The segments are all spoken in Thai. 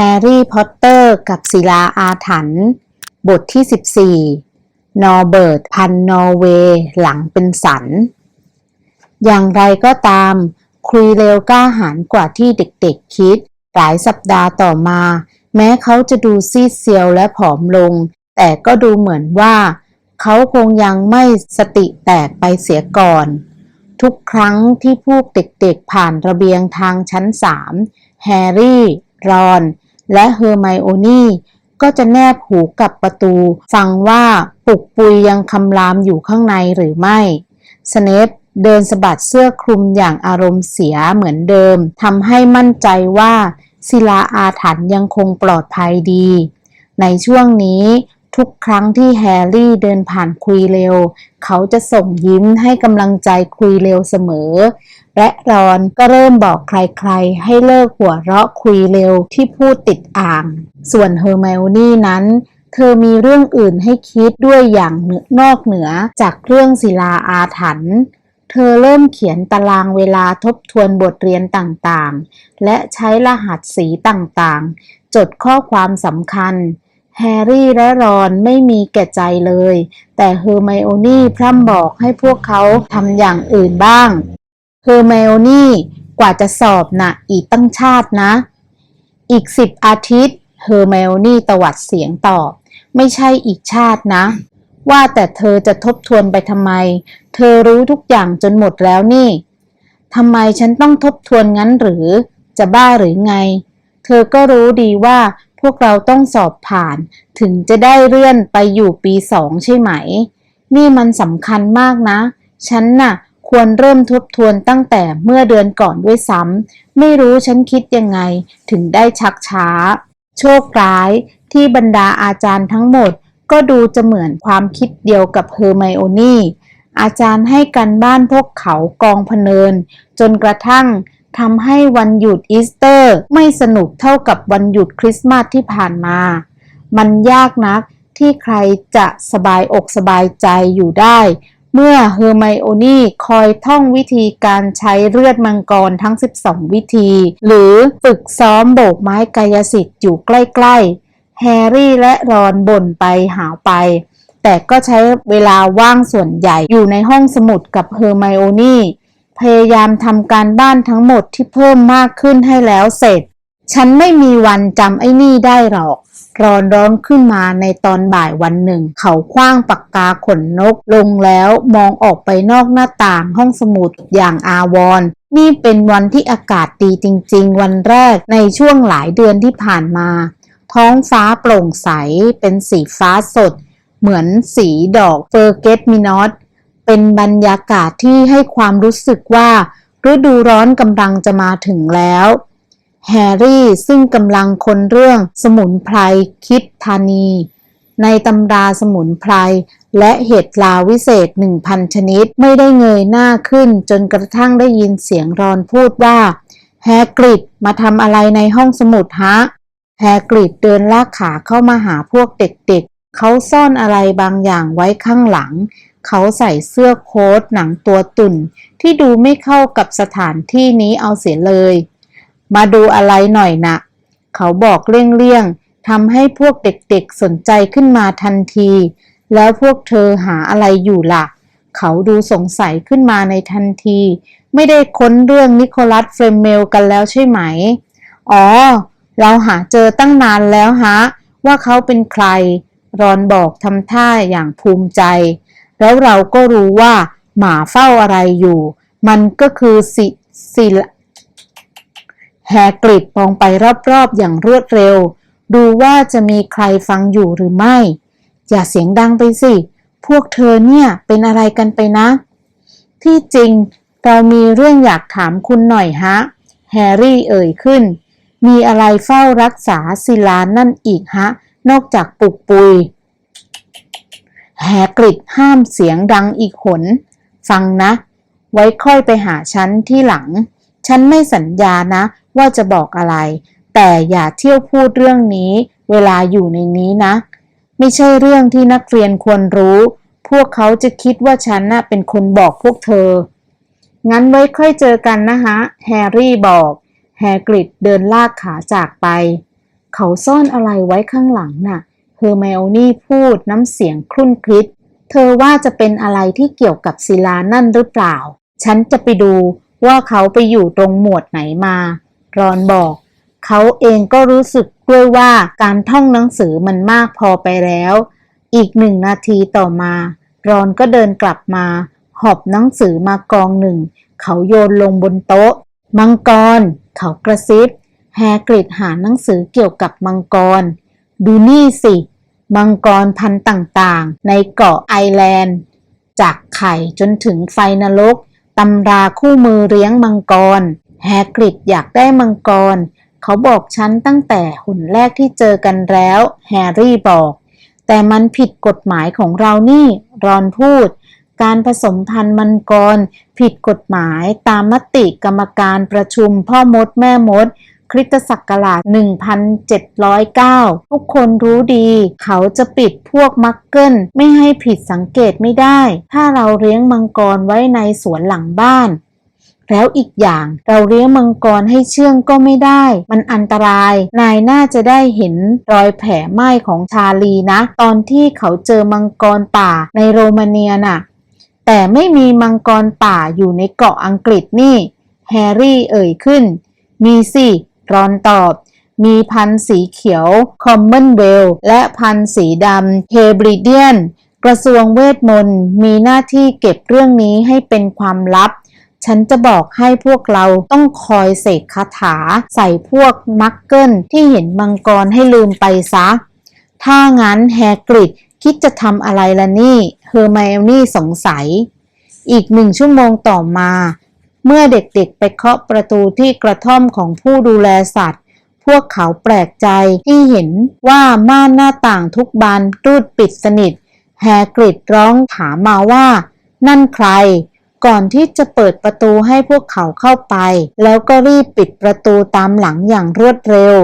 แฮร์รี่พอตเตอร์กับศิลาอาถรรพ์บทที่ 14 นอร์เบิร์ตพันนอร์เวย์หลังเป็นสัน อย่างไรก็ตาม คุยเร็วกล้าหาญกว่าที่เด็กๆคิด หลายสัปดาห์ต่อมา แม้เขาจะดูซีดเซียวและผอมลง แต่ก็ดูเหมือนว่า เขาคงยังไม่สติแตกไปเสียก่อน ทุกครั้งที่พวกเด็กๆผ่านระเบียงทางชั้นสามแฮร์รี่ รอน และเฮอร์ไมโอนี่ก็จะแนบหูกับประตู ฟังว่าปุกปุยยังคำรามอยู่ข้างในหรือไม่ สเนปเดินสะบัดเสื้อคลุมอย่างอารมณ์เสียเหมือนเดิมทำให้มั่นใจว่าศิลาอาถรรพ์ยังคงปลอดภัยดี ในช่วงนี้ทุกครั้งที่แฮร์รี่เดินผ่านคุยเร็ว เขาจะส่งยิ้มให้กำลังใจคุยเร็วเสมอ และรอนก็เริ่มบอกใครๆ ให้เลิกหัวเราะคุยเร็วที่พูดติดอ่าง ส่วนเฮอร์ไมโอนี่นั้น เธอมีเรื่องอื่นให้คิดด้วยอย่างนอกเหนือจากเรื่องศิลาอาถรรพ์เธอเริ่มเขียนตารางเวลาทบทวนบทเรียนต่างๆ และใช้รหัสสีต่างๆ จดข้อความสำคัญ แฮร์รี่และรอนไม่มีแก่ใจเลย แต่เฮอร์ไมโอนี่พร่ำบอกให้พวกเขาทำอย่างอื่นบ้าง เฮอร์ไมโอนี่กว่าจะสอบนะ่ะอีกตั้งชาตินะ อีกสิบอาทิตย์เฮอร์ไมโอนี่ตวัดเสียงตอบ ไม่ใช่อีกชาตินะ ว่าแต่เธอจะทบทวนไปทำไม เธอรู้ทุกอย่างจนหมดแล้วนี่ทำไมฉันต้องทบทวนงั้นหรือ จะบ้าหรือไง เธอก็รู้ดีว่าพวกเราต้องสอบผ่าน ถึงจะได้เลื่อนไปอยู่ปีสองใช่ไหม นี่มันสำคัญมากนะ ฉันน่ะ ควรเริ่มทบทวนตั้งแต่เมื่อเดือนก่อนด้วยซ้ำไม่รู้ฉันคิดยังไงถึงได้ชักช้า โชคร้ายที่บรรดาอาจารย์ทั้งหมดก็ดูจะเหมือนความคิดเดียวกับเฮอร์ไมโอนี่อาจารย์ให้กันบ้านพวกเขากองพเนิน จนกระทั่งทำให้วันหยุดอีสเตอร์ไม่สนุกเท่ากับวันหยุดคริสต์มาสที่ผ่านมา มันยากนักที่ใครจะสบายอกสบายใจอยู่ได้ เมื่อเฮอร์ไมโอนี่คอยท่องวิธีการใช้เลือดมังกรทั้ง 12 วิธี หรือฝึกซ้อมโบกไม้กายสิทธิ์อยู่ใกล้ๆ แฮร์รี่และรอนบ่นไปหาวไป แต่ก็ใช้เวลาว่างส่วนใหญ่อยู่ในห้องสมุดกับเฮอร์ไมโอนี่พยายามทำการบ้านทั้งหมดที่เพิ่มมากขึ้นให้แล้วเสร็จ ฉันไม่มีวันจำไอ้นี่ได้หรอก ร้อนร้อนขึ้นมาในตอนบ่ายวันหนึ่ง เขาคว้างปากกาขนนกลงแล้วมองออกไปนอกหน้าต่างห้องสมุดอย่างอาวรณ์นี่เป็นวันที่อากาศดีจริง ๆ วันแรกในช่วงหลายเดือนที่ผ่านมา ท้องฟ้าโปร่งใสเป็นสีฟ้าสด เหมือนสีดอกเฟอร์เกตมินอสเป็นบรรยากาศที่ให้ความรู้สึกว่าฤดูร้อนกำลังจะมาถึงแล้ว แฮร์รี่ซึ่งกำลังคนเรื่องสมุนไพรคิดธานี ในตำราสมุนไพรและเห็ดลาวิเศษหนึ่งพันชนิดไม่ได้เงยหน้าขึ้นจนกระทั่งได้ยินเสียงรอนพูดว่า แฮกริดมาทำอะไรในห้องสมุดฮะ แฮกริดเดินลากขาเข้ามาหาพวกเด็กๆ เขาซ่อนอะไรบางอย่างไว้ข้างหลัง เขาใส่เสื้อโค้ทหนังตัวตุ่น ที่ดูไม่เข้ากับสถานที่นี้เอาเสียเลย มาดูอะไรหน่อยนะ เขาบอกเลี่ยงๆทำให้พวกเด็กๆสนใจขึ้นมาทันที แล้วพวกเธอหาอะไรอยู่ล่ะ เขาดูสงสัยขึ้นมาในทันที ไม่ได้ค้นเรื่องนิโคลัสเฟรมเมลกันแล้วใช่ไหม อ๋อ เราหาเจอตั้งนานแล้วฮะ ว่าเขาเป็นใคร รอนบอกทำท่าอย่างภูมิใจ แล้วเราก็รู้ว่าหมาเฝ้าอะไรอยู่ มันก็คือสิสิล แฮกริดมองไปรอบๆอย่างรวดเร็ว ดูว่าจะมีใครฟังอยู่หรือไม่ อย่าเสียงดังไปสิ พวกเธอเนี่ยเป็นอะไรกันไปนะ ที่จริงเรามีเรื่องอยากถามคุณหน่อยฮะ แฮร์รี่เอ่ยขึ้น มีอะไรเฝ้ารักษาศิลานั่นอีกฮะ นอกจากปุกปุย แฮกริดห้ามเสียงดังอีกหน ฟังนะ ไว้ค่อยไปหาฉันที่หลัง ฉันไม่สัญญานะ ว่าจะบอกอะไร แต่อย่าเที่ยวพูดเรื่องนี้ เวลาอยู่ในนี้นะ ไม่ใช่เรื่องที่นักเรียนควรรู้ พวกเขาจะคิดว่าฉันน่ะเป็นคนบอกพวกเธอ งั้นไว้ค่อยเจอกันนะฮะ แฮร์รี่บอก แฮกริดเดินลากขาจากไป เขาซ่อนอะไรไว้ข้างหลังน่ะ เฮอร์ไมโอนี่พูดน้ำเสียงครุ่นคิด เธอว่าจะเป็นอะไรที่เกี่ยวกับศิลานั่นหรือเปล่า ฉันจะไปดูว่าเขาไปอยู่ตรงหมวดไหนมา รอนบอก เขาเองก็รู้สึกด้วยว่าการท่องหนังสือมันมากพอไปแล้ว อีกหนึ่งนาทีต่อมา รอนก็เดินกลับมา หอบหนังสือมากองหนึ่ง เขาโยนลงบนโต๊ะ มังกร เขากระซิบ แฮกริดหาหนังสือเกี่ยวกับมังกร ดูนี่สิ มังกรพันธุ์ต่างๆ ในเกาะไอแลนด์ จากไข่จนถึงไฟนรกตำราคู่มือเลี้ยงมังกร แฮกริดอยากได้มังกร เขาบอกฉันตั้งแต่หุ่นแรกที่เจอกันแล้ว แฮร์รี่บอก แต่มันผิดกฎหมายของเรานี่ รอนพูด การผสมพันธุ์มังกร ผิดกฎหมายตามมติกรรมการประชุมพ่อมดแม่มดคริสตศักราช 1709 ทุกคนรู้ดี เขาจะปิดพวกมักเกิลไม่ให้ผิดสังเกตไม่ได้ ถ้าเราเลี้ยงมังกรไว้ในสวนหลังบ้าน แล้วอีกอย่างเราเลี้ยงมังกรให้เชื่องก็ไม่ได้ มันอันตราย นายน่าจะได้เห็นรอยแผลไหม้ของชาลีนะ ตอนที่เขาเจอมังกรป่าในโรมาเนียน่ะ แต่ไม่มีมังกรป่าอยู่ในเกาะอังกฤษนี่ แฮร์รี่เอ่ยขึ้น มีสิรอนตอบ มีพันธุ์สีเขียว คอมมอนเวลและพันธุ์สีดำเฮบริเดียน กระทรวงเวทมนต์มีหน้าที่เก็บเรื่องนี้ให้เป็นความลับ ฉันจะบอกให้พวกเราต้องคอยเสกคาถา ใส่พวกมักเกิลที่เห็นมังกรให้ลืมไปซะ ถ้างั้นแฮกริดคิดจะทำอะไรล่ะนี่เฮอร์ไมโอนี่สงสัย อีกหนึ่งชั่วโมงต่อมา เมื่อเด็กๆไปเคาะประตูที่กระท่อมของผู้ดูแลสัตว์ พวกเขาแปลกใจที่เห็นว่าม่านหน้าต่างทุกบานรูดปิดสนิท แฮกริดร้องถามมาว่า นั่นใคร ก่อนที่จะเปิดประตูให้พวกเขาเข้าไป แล้วก็รีบปิดประตูตามหลังอย่างรวดเร็ว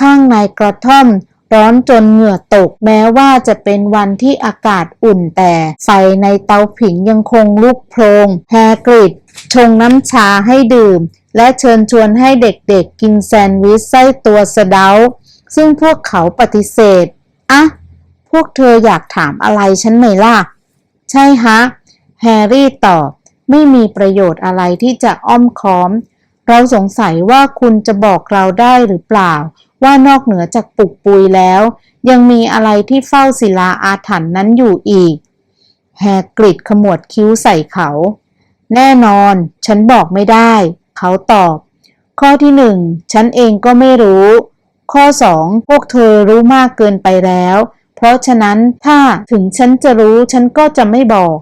ข้างในกระท่อม ร้อนจนเหงื่อตก แม้ว่าจะเป็นวันที่อากาศอุ่นแต่ไฟในเตาผิงยังคงลุกโพลงแฮกริดชงน้ำชาให้ดื่ม และเชิญชวนให้เด็กๆกินแซนด์วิชไส้ตัวสะเดา ซึ่งพวกเขาปฏิเสธอะพวกเธออยากถามอะไรฉันไหมล่ะ ใช่ฮะ แฮร์รี่ตอบ ไม่มีประโยชน์อะไรที่จะอ้อมค้อม เราสงสัยว่าคุณจะบอกเราได้หรือเปล่า ว่านอกเหนือจากปลุกปุยแล้ว ยังมีอะไรที่เฝ้าศิลาอาถรรพ์นั้นอยู่อีก แฮกริดขมวดคิ้วใส่เขา แน่นอน ฉันบอกไม่ได้ เขาตอบ ข้อที่หนึ่งฉันเองก็ไม่รู้ ข้อสองพวกเธอรู้มากเกินไปแล้ว เพราะฉะนั้นถ้าถึงฉันจะรู้ฉันก็จะไม่บอก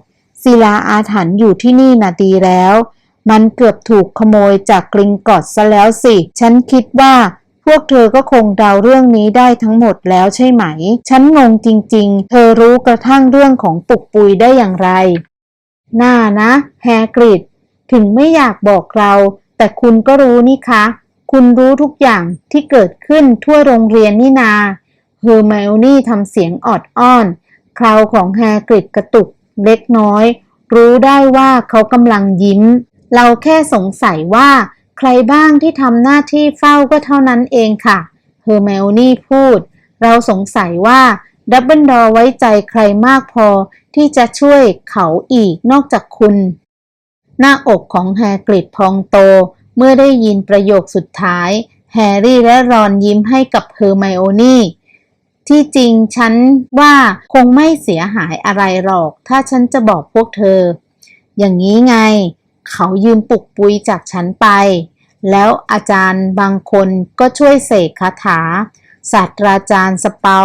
ศิลาอาถรรพ์อยู่ที่นี่นาดีแล้ว มันเกือบถูกขโมยจากกริงกอดซะแล้วสิ ฉันคิดว่าพวกเธอก็คงเดาเรื่องนี้ได้ทั้งหมดแล้วใช่ไหม ฉันงงจริงๆ เธอรู้กระทั่งเรื่องของปุกปุยได้อย่างไร น่านะแฮกริด ถึงไม่อยากบอกเรา แต่คุณก็รู้นี่คะ คุณรู้ทุกอย่างที่เกิดขึ้นทั่วโรงเรียนนี่นา เฮอร์ไมโอนี่ทำเสียงออดอ้อน คราวของแฮกริดกระตุก เล็กน้อย รู้ได้ว่าเขากำลังยิ้ม เราแค่สงสัยว่า ใครบ้างที่ทำหน้าที่เฝ้าก็เท่านั้นเองค่ะเฮอร์ไมโอนี่พูด เราสงสัยว่าดับเบิลดอไว้ใจใครมากพอที่จะช่วยเขาอีกนอกจากคุณ หน้าอกของแฮกริดพองโต เมื่อได้ยินประโยคสุดท้าย แฮร์รี่และรอนยิ้มให้กับเฮอร์ไมโอนี่ ที่จริงฉันว่าคงไม่เสียหายอะไรหรอก ถ้าฉันจะบอกพวกเธอ อย่างนี้ไง เขายืมปุกปุยจากฉันไป แล้วอาจารย์บางคนก็ช่วยเสกคาถา ศาสตราจารย์สเปา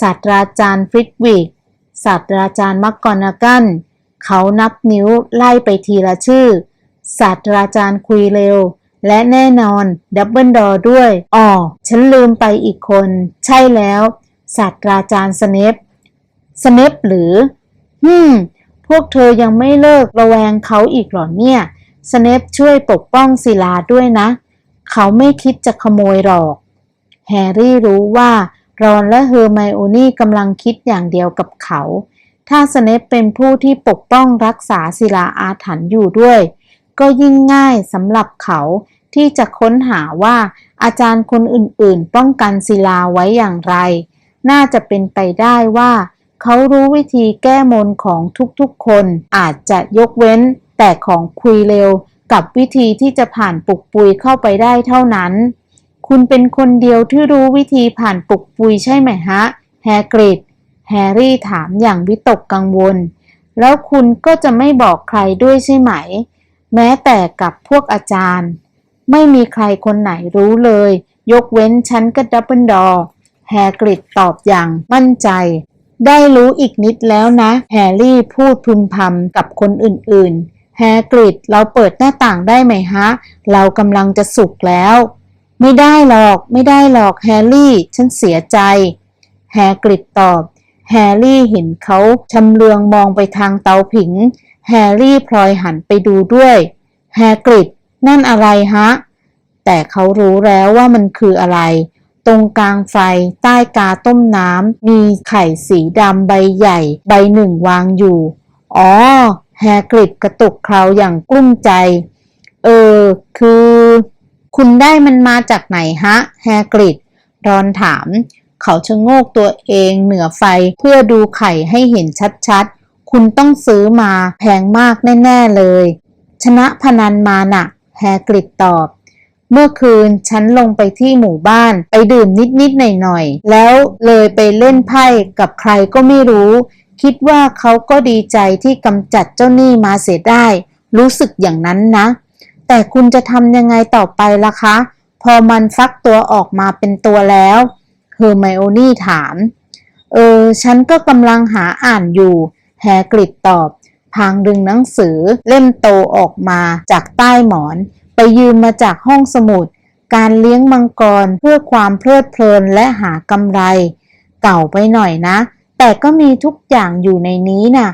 ศาสตราจารย์ฟริดวิกศาสตราจารย์มักกอนากันเขานับนิ้วไล่ไปทีละชื่อ ศาสตราจารย์คุยเร็ว และแน่นอนดับเบิลดอด้วยอ๋อฉันลืมไปอีกคน ใช่แล้วศาสตราจารย์สเนปสเนปหรือฮึมพวกเธอยังไม่เลิกระแวงเขาอีกหรอเนี่ยสเนปช่วยปกป้องศิลาด้วยนะ เขาไม่คิดจะขโมยหรอก แฮร์รี่รู้ว่ารอนและเฮอร์ไมโอนี่กำลังคิดอย่างเดียวกับเขา ถ้าสเนปเป็นผู้ที่ปกป้องรักษาศิลาอาถรรพ์อยู่ด้วย ก็ยิ่งง่ายสำหรับเขา ที่จะค้นหาว่าอาจารย์คนอื่นๆ ป้องกันศิลาไว้อย่างไร น่าจะเป็นไปได้ว่า เขารู้วิธีแก้มนของทุกๆคน อาจจะยกเว้น แต่ของคุยเร็ว กับวิธีที่จะผ่านปุกปุยเข้าไปได้เท่านั้น คุณเป็นคนเดียวที่รู้วิธีผ่านปุกปุยใช่ไหมฮะ แฮกริดแฮร์รี่ถามอย่างวิตกกังวล แล้วคุณก็จะไม่บอกใครด้วยใช่ไหม แม้แต่กับพวกอาจารย์ ไม่มีใครคนไหนรู้เลย ยกเว้นฉันกับดับเบิลดอร์แฮกริดตอบอย่างมั่นใจ ได้รู้อีกนิดแล้วนะ แฮร์รี่พูดพึมพำกับคนอื่นๆ แฮกริดเราเปิดหน้าต่างได้ไหมฮะ เรากำลังจะสุกแล้ว ไม่ได้หรอกไม่ได้หรอกแฮร์รี่ ฉันเสียใจ แฮกริดตอบ แฮร์รี่เห็นเขาชำเลืองมองไปทางเตาผิง แฮร์รี่พลอยหันไปดูด้วย แฮกริด นั่นอะไรฮะ แต่เขารู้แล้วว่ามันคืออะไร ตรงกลางไฟใต้กาต้มน้ำมีไข่สีดำใบใหญ่ ใบหนึ่งวางอยู่ อ๋อ แฮกริดกระตุกเคราอย่างกลุ้มใจ เออ คือ คุณได้มันมาจากไหนฮะ แฮกริดรอนถาม เขาชะโงกตัวเองเหนือไฟเพื่อดูไข่ให้เห็นชัดๆ คุณต้องซื้อมาแพงมากแน่ ๆ เลย ชนะพนันมาน่ะ แฮกริดตอบ เมื่อคืนฉันลงไปที่หมู่บ้านไปดื่มนิดๆหน่อยๆ แล้วเลยไปเล่นไพ่กับใครก็ไม่รู้ คิดว่าเขาก็ดีใจที่กำจัดเจ้าหนี้มาเสียได้ รู้สึกอย่างนั้นนะ แต่คุณจะทำยังไงต่อไปล่ะคะ พอมันฟักตัวออกมาเป็นตัวแล้วเฮอร์ไมโอนี่ถาม เออ ฉันก็กำลังหาอ่านอยู่ แฮกริดตอบ พางดึงหนังสือเล่มโตออกมาจากใต้หมอน ไปยืมมาจากห้องสมุด การเลี้ยงมังกรเพื่อความเพลิดเพลินและหากำไร เก่าไปหน่อยนะ แต่ก็มีทุกอย่างอยู่ในนี้น่ะ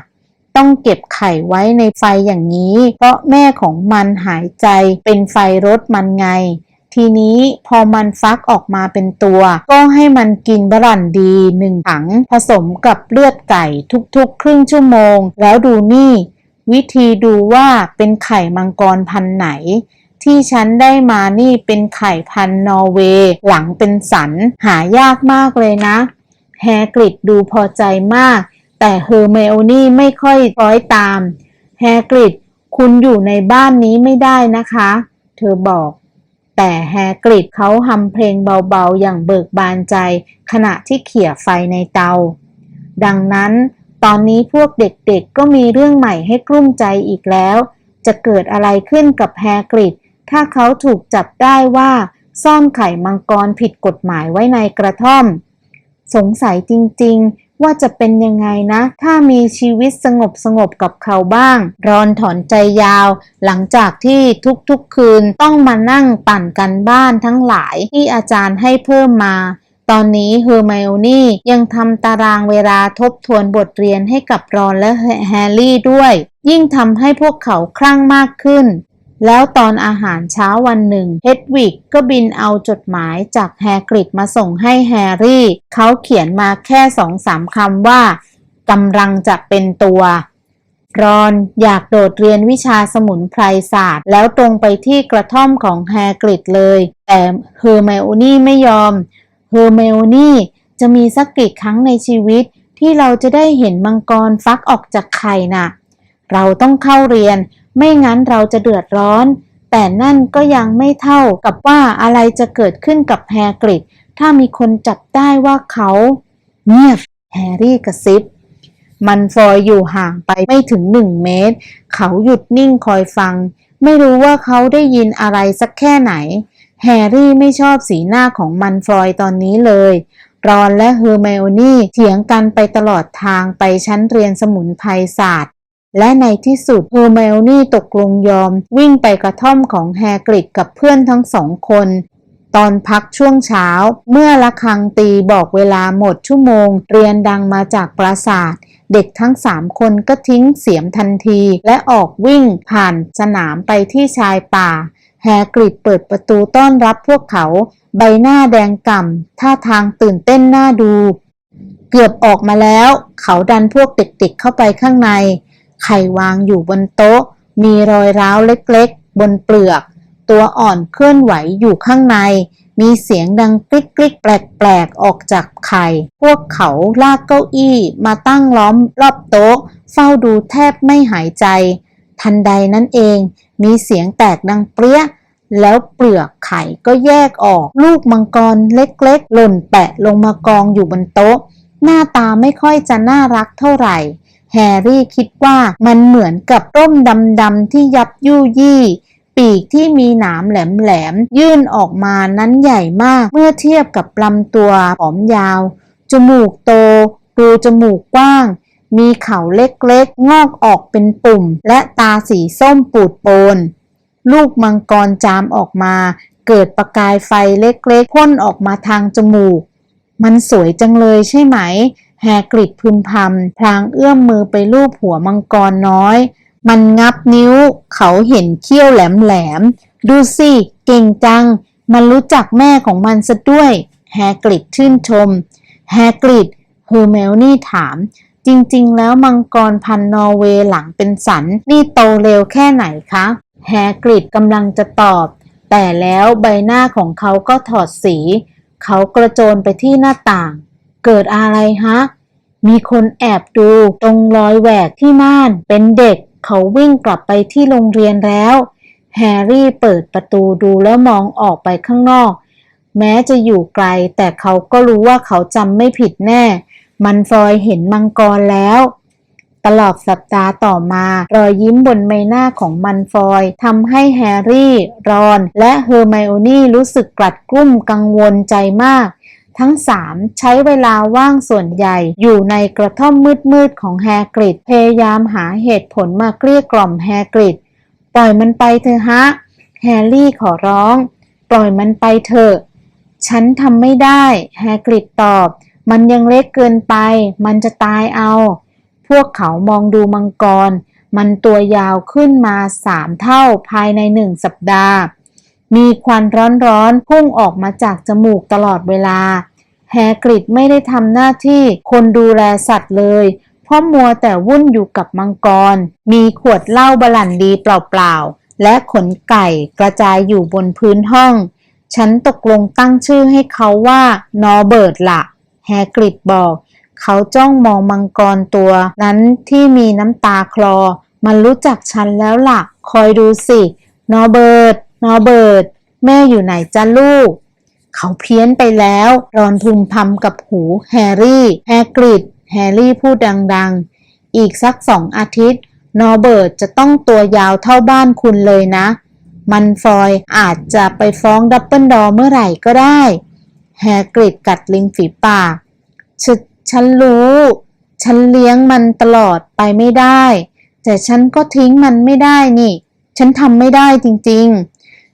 ต้องเก็บไข่ไว้ในไฟอย่างนี้ เพราะแม่ของมันหายใจเป็นไฟรถมันไง ทีนี้พอมันฟักออกมาเป็นตัว ก็ให้มันกินบรันดีหนึ่งถัง ผสมกับเลือดไก่ทุกๆ ครึ่งชั่วโมง แล้วดูนี่ วิธีดูว่าเป็นไข่มังกรพันไหน ที่ฉันได้มานี่เป็นไข่พันนอร์เวย์ หลังเป็นสัน หายากมากเลยนะ แฮกริดดูพอใจมาก แต่เฮอร์ไมโอนี่ไม่ค่อยคล้อยตาม แฮกริดคุณอยู่ในบ้านนี้ไม่ได้นะคะ เธอบอก แต่แฮกริดเขาทำเพลงเบาๆ อย่างเบิกบานใจ ขณะที่เขี่ยไฟในเตา ดังนั้นตอนนี้พวกเด็กๆก็มีเรื่องใหม่ให้กลุ้มใจอีกแล้ว จะเกิดอะไรขึ้นกับแฮกริดถ้าเขาถูกจับได้ว่า ซ่อนไข่มังกรผิดกฎหมายไว้ในกระท่อม สงสัยจริงๆ ว่าจะเป็นยังไงนะ ถ้ามีชีวิตสงบสงบกับเขาบ้าง รอนถอนใจยาว หลังจากที่ทุกๆคืนต้องมานั่งปั่นกันบ้านทั้งหลายที่อาจารย์ให้เพิ่มมา ตอนนี้เฮอร์ไมโอนี่ยังทำตารางเวลาทบทวนบทเรียนให้กับรอนและแฮร์รี่ด้วย ยิ่งทำให้พวกเขาคลั่งมากขึ้น แล้วตอนอาหารเช้าวันหนึ่งเฮดวิกก็บินเอาจดหมายจากแฮกริดมาส่งให้แฮร์รี่ เขาเขียนมาแค่สองสามคำว่ากำลังจะเป็นตัว รอนอยากโดดเรียนวิชาสมุนไพรศาสตร์ แล้วตรงไปที่กระท่อมของแฮกริดเลย แต่เฮอร์ไมโอนี่ไม่ยอม เฮอร์ไมโอนี่จะมีสักกี่ครั้งในชีวิตที่เราจะได้เห็นมังกรฟักออกจากไข่น่ะ เราต้องเข้าเรียน ไม่งั้นเราจะเดือดร้อน แต่นั่นก็ยังไม่เท่ากับว่าอะไรจะเกิดขึ้นกับแฮกริดถ้ามีคนจับได้ว่าเขาเงียบแฮร์รี่กระซิบ มันฟอยอยู่ห่างไปไม่ถึงหนึ่งเมตร เขาหยุดนิ่งคอยฟัง ไม่รู้ว่าเขาได้ยินอะไรสักแค่ไหน แฮร์รี่ไม่ชอบสีหน้าของมันฟอยตอนนี้เลยรอนและเฮอร์ไมโอนี่เถียงกันไปตลอดทางไปชั้นเรียนสมุนไพรศาสตร์ และในที่สุดเฮอร์ไมโอนี่ตกลงยอม วิ่งไปกระท่อมของแฮกริดกับเพื่อนทั้งสองคน ตอนพักช่วงเช้า เมื่อระฆังตีบอกเวลาหมดชั่วโมง เรียนดังมาจากปราสาท เด็กทั้งสามคนก็ทิ้งเสียมทันที และออกวิ่งผ่านสนามไปที่ชายป่า แฮกริดเปิดประตูต้อนรับพวกเขา ใบหน้าแดงก่ำท่าทางตื่นเต้นน่าดู เกือบออกมาแล้ว เขาดันพวกเด็กๆเข้าไปข้างใน ไข่วางอยู่บนโต๊ะ มีรอยร้าวเล็กๆ บนเปลือก ตัวอ่อนเคลื่อนไหวอยู่ข้างใน มีเสียงดังกริกกริกแปลกๆ ออกจากไข่ พวกเขาลากเก้าอี้มาตั้งล้อมรอบโต๊ะ เฝ้าดูแทบไม่หายใจ ทันใดนั้นเอง มีเสียงแตกดังเปรี้ยแล้วเปลือกไข่ก็แยกออก ลูกมังกรเล็กๆ หล่นแปะลงมากองอยู่บนโต๊ะ หน้าตาไม่ค่อยจะน่ารักเท่าไหร่ แฮร์รี่คิดว่ามันเหมือนกับร่มดำๆที่ยับยุยี่ปีกที่มีหนามแหลมๆยื่นออกมานั้นใหญ่มากเมื่อเทียบกับลำตัวผอมยาว จมูกโตรูจมูกกว้าง มีเข่าเล็กๆ งอกออกเป็นปุ่ม และตาสีส้มปูดโปน ลูกมังกรจามออกมา เกิดประกายไฟเล็กๆพ่นออกมาทางจมูก มันสวยจังเลยใช่ไหม แฮกริดพึมพำพลางเอื้อมมือไปลูบหัวมังกรน้อย มันงับนิ้ว เขาเห็นเขี้ยวแหลมๆดูสิ เก่งจัง มันรู้จักแม่ของมันซะด้วย แฮกริดชื่นชม แฮกริดเฮอร์เมลนี่ถาม จริงๆ แล้วมังกรพันนอร์เวย์หลังเป็นสัน นี่โตเร็วแค่ไหนคะ แฮกริดกำลังจะตอบ แต่แล้วใบหน้าของเขาก็ถอดสี เขากระโจนไปที่หน้าต่าง เกิดอะไรฮะ มีคนแอบดูตรงรอยแหวกที่ม่าน เป็นเด็กเขาวิ่งกลับไปที่โรงเรียนแล้ว แฮร์รี่เปิดประตูดูแล้วมองออกไปข้างนอก แม้จะอยู่ไกล แต่เขาก็รู้ว่าเขาจำไม่ผิดแน่ มันฟอยเห็นมังกรแล้วตลอดสัปดาห์ต่อมา รอยยิ้มบนใบหน้าของมันฟอยทำให้แฮร์รี่ รอน และเฮอร์ไมโอนี่รู้สึกกลัดกลุ้มกังวลใจมาก ทั้งสามใช้เวลาว่างส่วนใหญ่อยู่ในกระท่อมมืดๆของแฮกริดพยายามหาเหตุผลมาเกลี้ยกล่อมแฮกริดปล่อยมันไปเถอะฮะ แฮร์รี่ขอร้อง ปล่อยมันไปเถอะ ฉันทำไม่ได้ แฮกริดตอบ มันยังเล็กเกินไป มันจะตายเอา พวกเขามองดูมังกร มันตัวยาวขึ้นมาสามเท่าภายในหนึ่งสัปดาห์ มีควันร้อนๆพุ่งออกมาจากจมูกตลอดเวลา แฮกริดไม่ได้ทำหน้าที่คนดูแลสัตว์เลย เพราะมัวแต่วุ่นอยู่กับมังกร มีขวดเหล้าบลันดีเปล่าๆ และขนไก่กระจายอยู่บนพื้นห้อง ฉันตกลงตั้งชื่อให้เขาว่านอเบิร์ตละแฮกริดบอก เขาจ้องมองมังกรตัว นั้นที่มีน้ำตาคลอ มันรู้จักฉันแล้วล่ะ คอยดูสิ นอเบิร์ต นอเบิร์ตแม่อยู่ไหนจ้าลูก เขาเพี้ยนไปแล้ว รอนพึมพำกับหูแฮร์รี่แฮกริดแฮร์รี่พูดดังๆ อีกสักสองอาทิตย์ นอเบิร์ตจะต้องตัวยาวเท่าบ้านคุณเลยนะ มันฟอยอาจจะไปฟ้องดับเบิลดอเมื่อไหร่ก็ได้แฮกริดกัดลิงฝีปากฉฉันรู้ ฉันเลี้ยงมันตลอดไปไม่ได้ แต่ฉันก็ทิ้งมันไม่ได้นี่ ฉันทำไม่ได้จริงๆ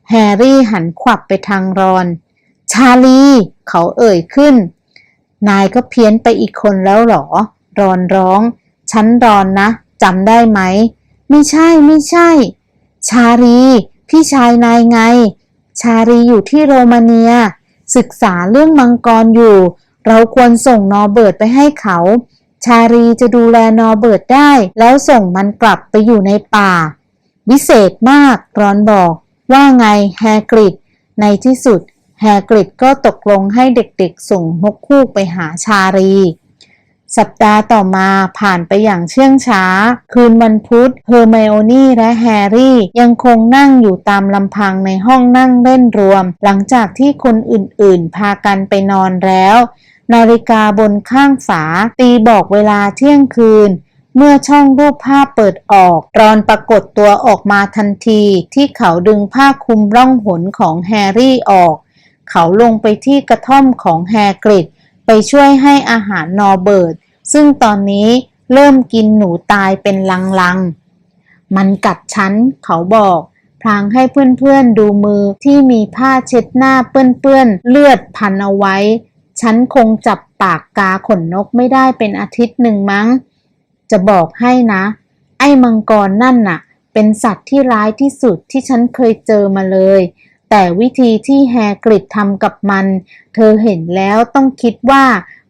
แฮร์รี่หันขวับไปทางรอน ชาลี เขาเอ่ยขึ้น นายก็เพี้ยนไปอีกคนแล้วหรอ รอนร้อง ฉันรอนนะจำได้ไหม ไม่ใช่ไม่ใช่ ชาลี พี่ชายนายไง ชาลีอยู่ที่โรมาเนีย ศึกษาเรื่องมังกรอยู่ เราควรส่งนอเบิร์ตไปให้เขาชาลีจะดูแลนอเบิร์ตได้ แล้วส่งมันกลับไปอยู่ในป่า วิเศษมากรอนบอก ว่าไงแฮกริดในที่สุด แฮกริดก็ตกลงให้เด็กๆ ส่งนกคูกไปหาชาลีสัปดาห์ต่อมาผ่านไปอย่างเชื่องช้า คืนวันพุธเฮอร์ไมโอนี่และแฮร์รี่ยังคงนั่งอยู่ตามลำพังในห้องนั่งเล่นรวม หลังจากที่คนอื่นๆ พากันไปนอนแล้ว นาฬิกาบนข้างฝาตีบอกเวลาเที่ยงคืน เมื่อช่องรูปภาพเปิดออก รอนปรากฏตัวออกมาทันที ที่เขาดึงผ้าคลุมร่องหนของแฮร์รี่ออก เขาลงไปที่กระท่อมของแฮกริดไปช่วยให้อาหารนอเบิร์ตซึ่งตอนนี้เริ่มกินหนูตายเป็นลังๆ มันกัดฉัน เขาบอก พลางให้เพื่อนๆดูมือที่มีผ้าเช็ดหน้าเปื้อนๆเลือดพันเอาไว้ ฉันคงจับปากกาขนนกไม่ได้เป็นอาทิตย์หนึ่งมั้ง จะบอกให้นะ ไอ้มังกรนั่นน่ะ เป็นสัตว์ที่ร้ายที่สุดที่ฉันเคยเจอมาเลย แต่วิธีที่แฮกริดทำกับมัน เธอเห็นแล้วต้องคิดว่า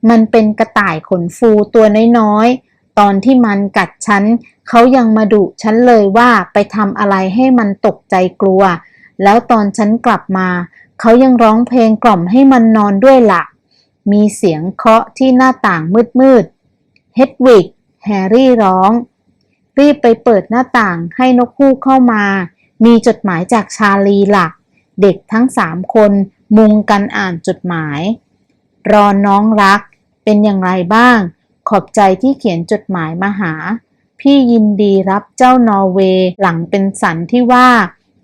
มันเป็นกระต่ายขนฟูตัวน้อยๆ ตอนที่มันกัดฉัน เขายังมาดุฉันเลยว่าไปทำอะไรให้มันตกใจกลัว แล้วตอนฉันกลับมา เขายังร้องเพลงกล่อมให้มันนอนด้วยละ่ะ มีเสียงเคาะที่หน้าต่างมืดๆ เฮดวิก แฮร์รี่ร้อง รีบไปเปิดหน้าต่างให้นกฮูกเข้ามา มีจดหมายจากชาลีละ่ะ เด็กทั้งสามคนมุงกันอ่านจดหมาย รอน้องรัก เป็นอย่างไรบ้าง ขอบใจที่เขียนจดหมายมาหา พี่ยินดีรับเจ้านอร์เวย์หลังเป็นสันที่ว่า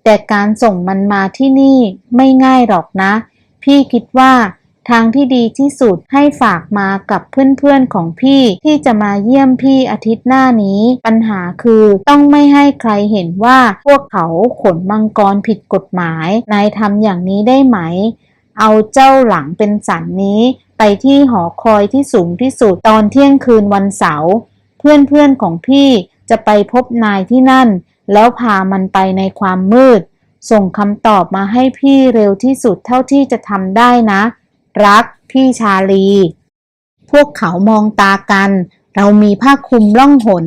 แต่การส่งมันมาที่นี่ไม่ง่ายหรอกนะ พี่คิดว่า ทางที่ดีที่สุดให้ฝากมากับเพื่อนๆของพี่ที่จะมาเยี่ยมพี่อาทิตย์หน้านี้ ปัญหาคือต้องไม่ให้ใครเห็นว่าพวกเขาขนมังกรผิดกฎหมาย นายทำอย่างนี้ได้ไหม เอาเจ้าหลังเป็นสันนี้ ไปที่หอคอยที่สูงที่สุดตอนเที่ยงคืนวันเสาร์เพื่อนๆของพี่จะไปพบนายที่นั่น แล้วพามันไปในความมืด ส่งคำตอบมาให้พี่เร็วที่สุดเท่าที่จะทำได้นะ รัก พี่ชาลี พวกเขามองตากัน เรามีผ้าคลุมล่องหน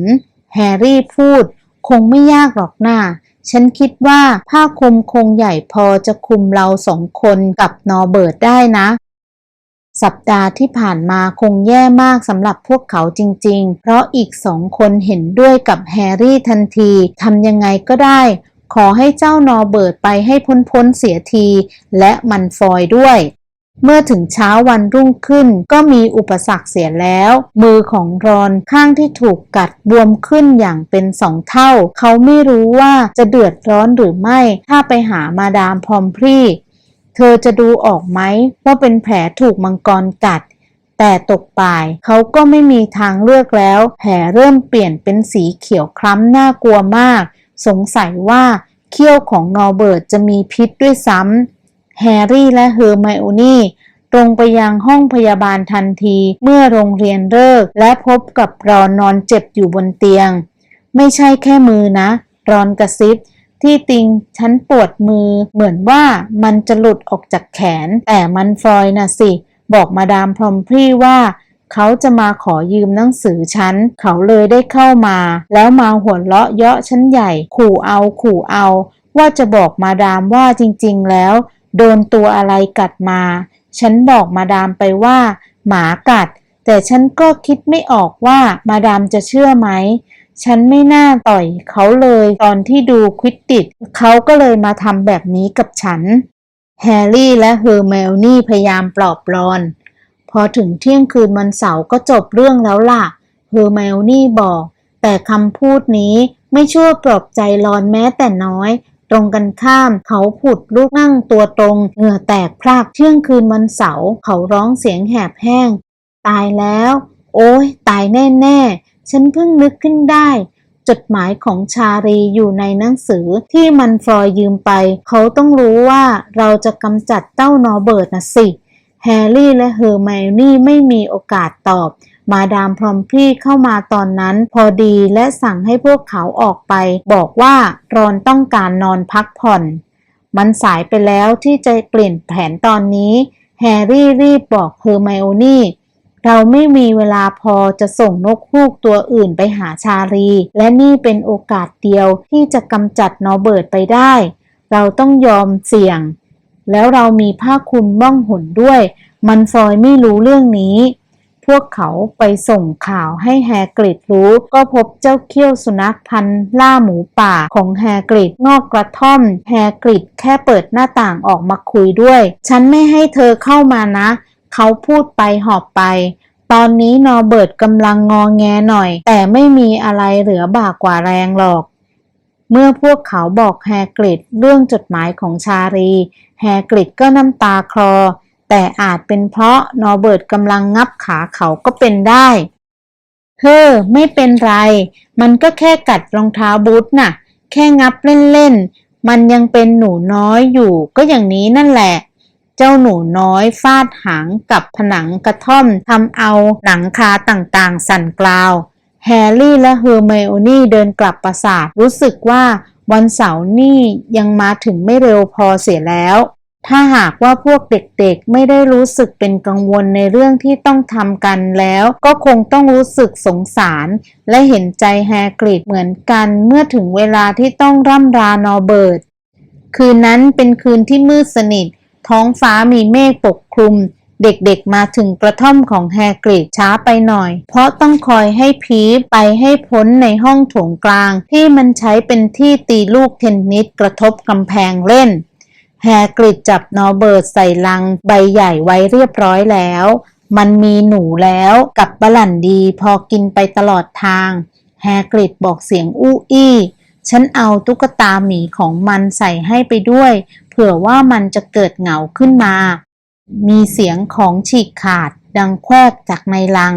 แฮร์รี่พูด คงไม่ยากหรอกนะ่าฉันคิดว่าผ้าคลุมคงใหญ่พอจะคลุมเราสองคนกับนอเบิร์ตได้นะ สัปดาห์ที่ผ่านมาคงแย่มากสำหรับพวกเขาจริง ๆ เพราะอีกสองคนเห็นด้วยกับแฮร์รี่ทันทีทำยังไงก็ได้ ขอให้เจ้านอเบิร์ตไปให้พ้นๆเสียที และมันฟอยด้วย เมื่อถึงเช้าวันรุ่งขึ้นก็มีอุปสรรคเสียแล้ว มือของรอนข้างที่ถูกกัดบวมขึ้นอย่างเป็นสองเท่า เขาไม่รู้ว่าจะเดือดร้อนหรือไม่ ถ้าไปหามาดามพอมพรีเธอจะดูออกไหมว่าเป็นแผลถูกมังกรกัด แต่ตกป่ายเขาก็ไม่มีทางเลือกแล้ว แผลเริ่มเปลี่ยนเป็นสีเขียวคล้ำน่ากลัวมาก สงสัยว่าเขี้ยวของนอร์เบิร์ตจะมีพิษด้วยซ้ำ แฮร์รี่และเฮอร์ไมโอนี่ตรงไปยังห้องพยาบาลทันทีเมื่อโรงเรียนเลิก และพบกับรอนนอนเจ็บอยู่บนเตียง ไม่ใช่แค่มือนะ รอนกระซิบ ที่ติงฉันปวดมือ เหมือนว่ามันจะหลุดออกจากแขน แต่มันฟอยนะสิ บอกมาดามพรอมพรีว่า เขาจะมาขอยืมหนังสือฉัน เขาเลยได้เข้ามา แล้วมาหัวเราะเยาะฉันใหญ่ ขู่เอาขู่เอา ว่าจะบอกมาดามว่าจริง ๆ แล้ว โดนตัวอะไรกัดมา ฉันบอกมาดามไปว่า หมากัด แต่ฉันก็คิดไม่ออกว่ามาดามจะเชื่อไหม ฉันไม่น่าต่อยเขาเลยตอนที่ดูควิดติด เขาก็เลยมาทำแบบนี้กับฉัน แฮร์รี่และเฮอร์เมลนี่พยายามปลอบรอน พอถึงเที่ยงคืนวันเสาร์ก็จบเรื่องแล้วล่ะ เฮอร์เมลนี่บอก แต่คำพูดนี้ไม่ช่วยปลอบใจรอนแม้แต่น้อย ตรงกันข้าม เขาผุดลุกนั่งตัวตรง เหงื่อแตกพรากเที่ยงคืนวันเสาร์เขาร้องเสียงแหบแห้ง ตายแล้ว โอ้ยตายแน่ๆ ฉันเพิ่งนึกขึ้นได้จดหมายของชารีอยู่ในหนังสือที่มันฟรอยยืมไป เขาต้องรู้ว่าเราจะกำจัดเต้านอเบิร์ตนะสิ แฮร์รี่และเฮอร์ไมโอนี่ไม่มีโอกาสตอบ มาดามพรอมพรีเข้ามาตอนนั้นพอดีและสั่งให้พวกเขาออกไป บอกว่ารอนต้องการนอนพักผ่อน มันสายไปแล้วที่จะเปลี่ยนแผนตอนนี้ แฮร์รี่รีบบอกเฮอร์ไมโอนี่เราไม่มีเวลาพอจะส่งนกฮูกตัวอื่นไปหาชาลี และนี่เป็นโอกาสเดียวที่จะกำจัดนอเบิร์ตไปได้ เราต้องยอมเสี่ยง แล้วเรามีผ้าคลุมบ้องหุ่นด้วย มันฟอยไม่รู้เรื่องนี้ พวกเขาไปส่งข่าวให้แฮกริดรู้ ก็พบเจ้าเขี้ยวสุนัขพันธ์ล่าหมูป่าของแฮกริดงอกกระท่อม แฮกริดแค่เปิดหน้าต่างออกมาคุยด้วย ฉันไม่ให้เธอเข้ามานะ เขาพูดไปหอบไปตอนนี้นอเบิร์ตกำลังงอแงหน่อย แต่ไม่มีอะไรเหลือบากกว่าแรงหรอก เมื่อพวกเขาบอกแฮกริดเรื่องจดหมายของชารี แฮกริดก็น้ำตาคลอ แต่อาจเป็นเพราะนอร์เบิร์ตกำลังงับขาเขาก็เป็นได้ เฮ้อ ไม่เป็นไร มันก็แค่กัดรองเท้าบูทน่ะ แค่งับเล่นๆ มันยังเป็นหนูน้อยอยู่ก็อย่างนี้นั่นแหละ เจ้าหนูน้อยฟาดหางกับผนังกระท่อมทำเอาหนังคาต่างๆ สั่นกลาวแฮร์รี่และเฮอร์ไมโอนี่เดินกลับปราสาทรู้สึกว่าวันเสาร์นี่ยังมาถึงไม่เร็วพอเสียแล้ว ถ้าหากว่าพวกเด็กๆ ไม่ได้รู้สึกเป็นกังวลในเรื่องที่ต้องทำกันแล้ว ก็คงต้องรู้สึกสงสาร และเห็นใจแฮกริดเหมือนกันเมื่อถึงเวลาที่ต้องร่ำรานอเบิร์ตคืนนั้นเป็นคืนที่มืดสนิท ท้องฟ้ามีเมฆปกคลุม เด็กๆมาถึงกระท่อมของแฮกริดช้าไปหน่อย เพราะต้องคอยให้พีฟไปให้พ้นในห้องโถงกลาง ที่มันใช้เป็นที่ตีลูกเทนนิสกระทบกำแพงเล่น แฮกริดจับนอเบิร์ตใส่ลังใบใหญ่ไว้เรียบร้อยแล้ว มันมีหนูแล้วกับบลันดีพอกินไปตลอดทาง แฮกริดบอกเสียงอู้อี้ ฉันเอาตุ๊กตาหมีของมันใส่ให้ไปด้วย เผื่อว่ามันจะเกิดเหงาขึ้นมา มีเสียงของฉีกขาดดังแควกจากในลัง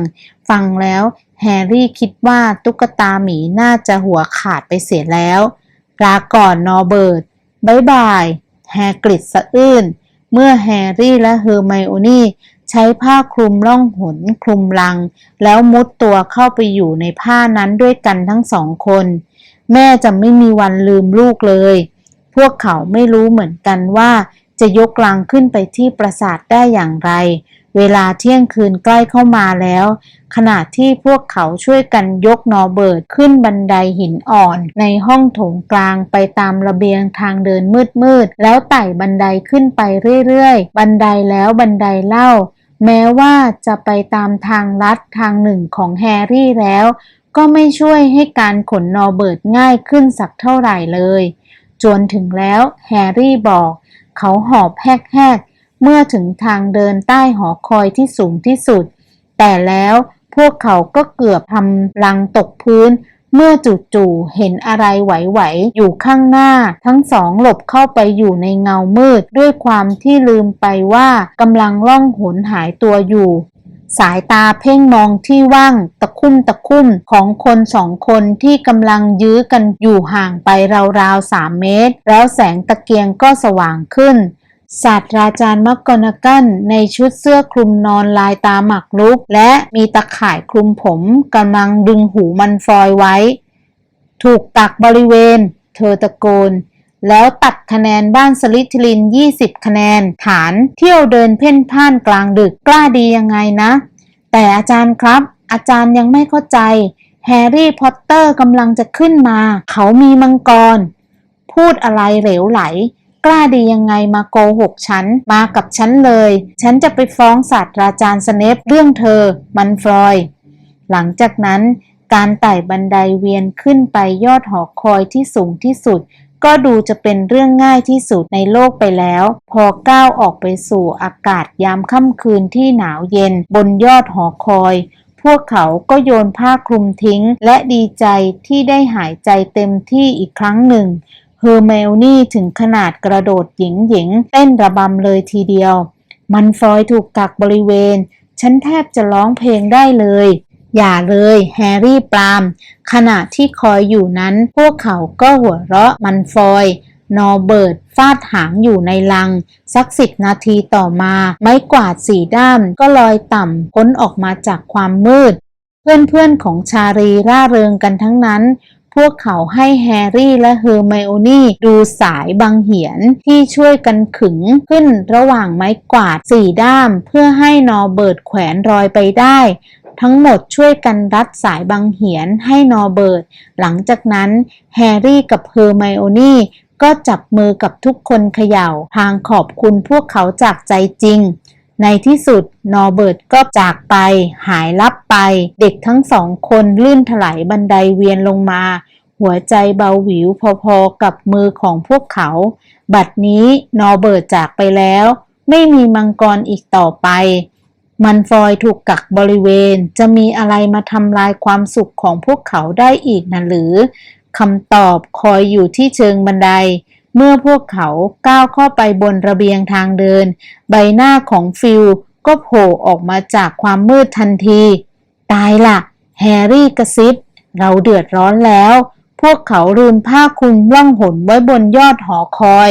ฟังแล้วแฮร์รี่คิดว่าตุ๊กตาหมีน่าจะหัวขาดไปเสียแล้วลาก่อนนอเบิร์ตบายบาย แฮกริดสะอื้นเมื่อแฮร์รี่และเฮอร์ไมโอนี่ใช้ผ้าคลุมล่องหนคลุมลัง แล้วมุดตัวเข้าไปอยู่ในผ้านั้นด้วยกันทั้งสองคน แม่จะไม่มีวันลืมลูกเลย พวกเขาไม่รู้เหมือนกันว่าจะยกลังขึ้นไปที่ปราสาทได้อย่างไร เวลาเที่ยงคืนใกล้เข้ามาแล้ว ขณะที่พวกเขาช่วยกันยกนอเบิร์ตขึ้นบันไดหินอ่อน ในห้องโถงกลางไปตามระเบียงทางเดินมืดๆ แล้วไต่บันไดขึ้นไปเรื่อยๆ บันไดแล้วบันไดเล่า แม้ว่าจะไปตามทางลัดทางหนึ่งของแฮร์รี่แล้ว ก็ไม่ช่วยให้การขนนอเบิร์ตง่ายขึ้นสักเท่าไหร่เลย จนถึงแล้วแฮร์รี่บอก เขาหอบแหกๆ เมื่อถึงทางเดินใต้หอคอยที่สูงที่สุด แต่แล้วพวกเขาก็เกือบทำลังตกพื้น เมื่อจู่ๆเห็นอะไรไหวๆอยู่ข้างหน้า ทั้งสองหลบเข้าไปอยู่ในเงามืด ด้วยความที่ลืมไปว่ากำลังล่องหนหายตัวอยู่ สายตาเพ่งมองที่ว่างตะคุ่มตะคุ่มของคนสองคนที่กำลังยื้อกันอยู่ห่างไปราวๆสามเมตร แล้วแสงตะเกียงก็สว่างขึ้น ศาสตราจารย์มักกอนากันในชุดเสื้อคลุมนอนลายตาหมักลุก และมีตะข่ายคลุมผมกำลังดึงหูมันฟอยไว้ ถูกตักบริเวณ เธอตะโกน แล้วตัดคะแนนบ้านสลิทลิน 20 คะแนน ฐานเที่ยวเดินเพ่นพ่านกลางดึกกล้าดียังไงนะ แต่อาจารย์ครับ อาจารย์ยังไม่เข้าใจ แฮร์รี่พอตเตอร์กำลังจะขึ้นมา เขามีมังกร พูดอะไรเหลวไหล กล้าดียังไงมาโกหกฉัน มากับฉันเลย ฉันจะไปฟ้องศาสตราจารย์สเนปเรื่องเธอ มันฟรอย หลังจากนั้นการไต่บันไดเวียนขึ้นไปยอดหอคอยที่สูงที่สุด ก็ดูจะเป็นเรื่องง่ายที่สุดในโลกไปแล้ว พอก้าวออกไปสู่อากาศยามค่ำคืนที่หนาวเย็นบนยอดหอคอย พวกเขาก็โยนผ้าคลุมทิ้ง และดีใจที่ได้หายใจเต็มที่อีกครั้งหนึ่ง เฮอร์เมลนี่ถึงขนาดกระโดดหญิงหญิงเต้นระบำเลยทีเดียว มันฟอยถูกกักบริเวณ ฉันแทบจะร้องเพลงได้เลย อย่าเลยแฮร์รี่ปราม ขณะที่คอยอยู่นั้น พวกเขาก็หัวเราะมันฟอย นอเบิร์ตฟาดหางอยู่ในลัง สักสิบนาทีต่อมา ไม้กวาดสีด้ามก็ลอยต่ำพ้นออกมาจากความมืด เพื่อนๆของชารีร่าเริงกันทั้งนั้น พวกเขาให้แฮร์รี่และเฮอร์ไมโอนี่ดูสายบางเหียนที่ช่วยกันขึงขึ้นระหว่างไม้กวาดสี่ด้าม เพื่อให้นอร์เบิร์ตแขวนรอยไปได้ ทั้งหมดช่วยกันรัดสายบางเหียนให้นอร์เบิร์ตหลังจากนั้นแฮร์รี่กับเฮอร์ไมโอนี่ก็จับมือกับทุกคนเขย่า ทางขอบคุณพวกเขาจากใจจริง ในที่สุดนอร์เบิร์ตก็จากไป หายลับไป เด็กทั้งสองคนลื่นถลายบันไดเวียนลงมา หัวใจเบาหวิวพอๆกับมือของพวกเขา บัดนี้นอร์เบิร์ตจากไปแล้ว ไม่มีมังกรอีกต่อไป มันฟอยถูกกักบริเวณ จะมีอะไรมาทำลายความสุขของพวกเขาได้อีกนะหรือคำตอบคอยอยู่ที่เชิงบันได เมื่อพวกเขาก้าวเข้าไปบนระเบียงทางเดิน ใบหน้าของฟิลก็โผล่ออกมาจากความมืดทันที ตายละแฮร์รี่กระซิบ เราเดือดร้อนแล้ว พวกเขาลืมผ้าคลุมล่องหนไว้บนยอดหอคอย